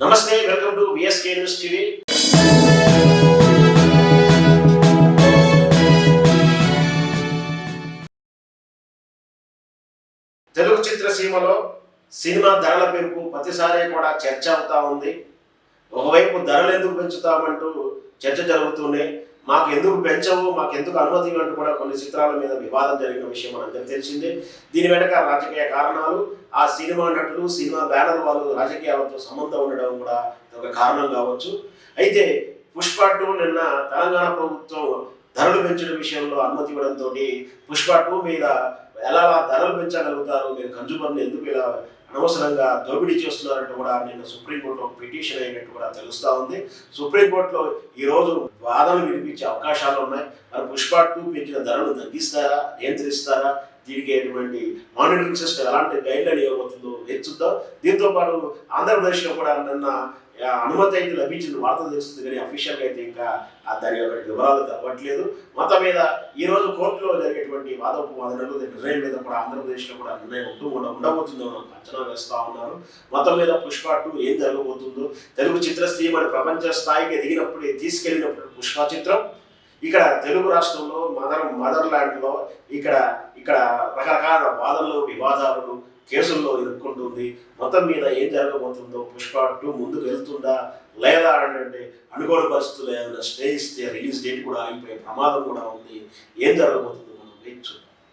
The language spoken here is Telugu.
Namaste welcome to VSK news TV Telugu చిత్రసీమలో సినిమా ధరల పెంపు ప్రతిసారి కూడా చర్చ అవుతా ఉంది. ఒకవైపు ధరలు ఎందుకు పెంచుతామంటూ చర్చ జరుగుతూనే మాకు ఎందుకు పెంచవు మాకు ఎందుకు అనుమతి అంటూ కూడా కొన్ని చిత్రాల మీద వివాదం జరిగిన విషయం మనందరికీ తెలిసిందే. దీని వెనక రాజకీయ కారణాలు ఆ సినిమా నటులు సినిమా బ్యానర్ వాళ్ళు రాజకీయాలతో సంబంధం ఉండడం కూడా ఒక కారణం కావచ్చు. అయితే పుష్ప టూ నిన్న తెలంగాణ ప్రభుత్వం ధరలు పెంచడం విషయంలో అనుమతి ఇవ్వడంతో పుష్ప టూ మీద ఎలా ధరలు పెంచగలుగుతారు? మీరు కన్జ్యూమర్ని ఎందుకు ఇలా అనవసరంగా దోపిడీ చేస్తున్నారంటూ కూడా నిన్న సుప్రీంకోర్టులో పిటిషన్ అయినట్టు కూడా తెలుస్తూ ఉంది. సుప్రీంకోర్టులో ఈరోజు వాదనలు వినిపించే అవకాశాలు ఉన్నాయి. మరి పుష్ప టూ పెంచిన ధరలు తగ్గిస్తారా? నియంత్రిస్తారా? దీనికి ఎటువంటి మానిటరింగ్ సిస్టమ్ ఎలాంటి గైడ్ లైన్ ఇవ్వబోతుందో హెచ్చుద్దాం దీంతోపాటు దీంతో పాటు ఆంధ్రప్రదేశ్లో కూడా నిన్న అనుమతి అయితే లభించిన వార్త తెలుస్తుంది కానీ అఫీషియల్గా అయితే ఇంకా దాని యొక్క వివరాలు తెలవట్లేదు. మొత్తం మీద ఈ రోజు కోర్టులో జరిగేటువంటి వాదోపవాదనలు నిర్ణయం మీద కూడా ఆంధ్రప్రదేశ్లో కూడా నిర్ణయం ఉంటూ ఉండ ఉండబోతుందో మనం అంచనా వేస్తూ ఉన్నారు. మొత్తం మీద పుష్ప టూ ఏం జరగబోతుందో తెలుగు చిత్రసీమని ప్రపంచ స్థాయికి ఎదిగినప్పుడే తీసుకెళ్ళినప్పుడు పుష్ప చిత్రం ఇక్కడ తెలుగు రాష్ట్రంలో మదర్ మదర్ ల్యాండ్లో ఇక్కడ ఇక్కడ రకరకాల వాదనలు వివాదాలు కేసుల్లో ఇరుక్కుంటుంది. మొత్తం మీద ఏం జరగబోతుందో పుష్ప టూ ముందుకు వెళ్తుందా లేదా అంటే అనుకోని పరిస్థితులు ఏదైనా స్టే ఇస్తే రిలీజ్ డేట్ కూడా అయిపోయే ప్రమాదం కూడా ఉంది. ఏం జరగబోతుందో మనం వేచి చూద్దాం.